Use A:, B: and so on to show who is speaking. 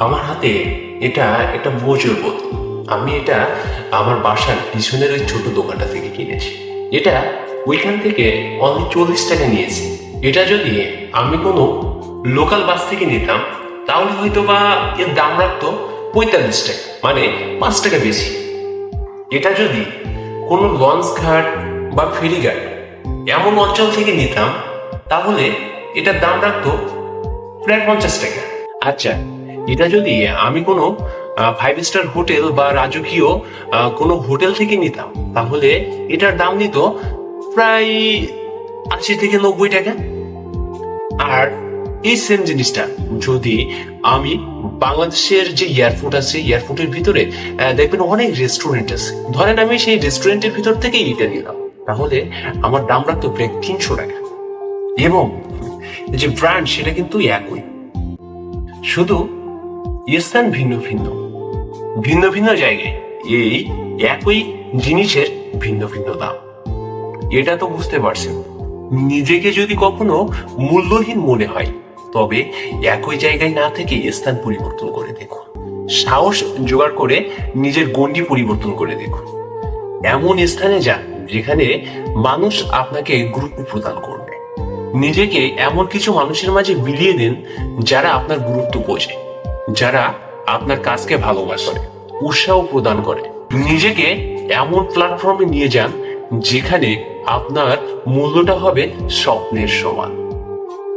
A: আমার হাতে এটা একটা মজুর বোতল। আমি এটা আমার বাসার পিছনের ওই ছোট দোকানটা থেকে কিনেছি। এটা ওইখান থেকে অনলি চল্লিশ টাকা নিয়েছি। এটা যদি আমি কোনো লোকাল বাস থেকে নিতাম, তাহলে হয়তো বা এর দাম রাখতো পঁয়তাল্লিশ টাকা মানে পাঁচ টাকা বেশি। এটা যদি কোনো লঞ্চ ঘাট বা ফেরিঘাট এমন অঞ্চল থেকে নিতাম, তাহলে এটার দাম রাখতো প্রায় পঞ্চাশ টাকা। আচ্ছা এটা যদি আমি কোনো ফাইভ স্টার হোটেল বা রাজকীয় কোনো হোটেল থেকে নিতাম, তাহলে এটার দাম নিত প্রায় আশি থেকে নব্বই টাকা। আর এই সেম জিনিসটা, যদি আমি বাংলাদেশের যে এয়ারপোর্ট আছে এয়ারপোর্টের ভিতরে দেখবেন অনেক রেস্টুরেন্ট আছে। ধরেন আমি সেই রেস্টুরেন্টের ভিতর থেকেই এটা নিলাম, তাহলে আমার দাম রাখতো প্রায় তিনশো টাকা। এবং যে ব্র্যান্ড সেটা কিন্তু একই। শুধু স্থান ভিন্ন ভিন্ন ভিন্ন ভিন্ন জায়গায় এই একই জিনিসের ভিন্ন ভিন্ন দাম। এটা তো বুঝতে পারছেন, নিজেকে যদি কখনো মূল্যহীন মনে হয়, তবে একই জায়গায় না থেকে স্থান পরিবর্তন করে দেখুন, সাহস জোগাড় করে নিজের গণ্ডি পরিবর্তন করে দেখুন। এমন স্থানে যান যেখানে মানুষ আপনাকে গুরুত্ব প্রদান করবে। নিজেকে এমন কিছু মানুষের মাঝে বিলিয়ে দিন যারা আপনার গুরুত্ব বোঝে। যারা আপনার কাজকে ভালোবাসে, উৎসাহ প্রদান করে। নিজেকে এমন প্ল্যাটফর্মে নিয়ে যান যেখানে আপনার মূল্যটা হবে স্বপ্নের সমান।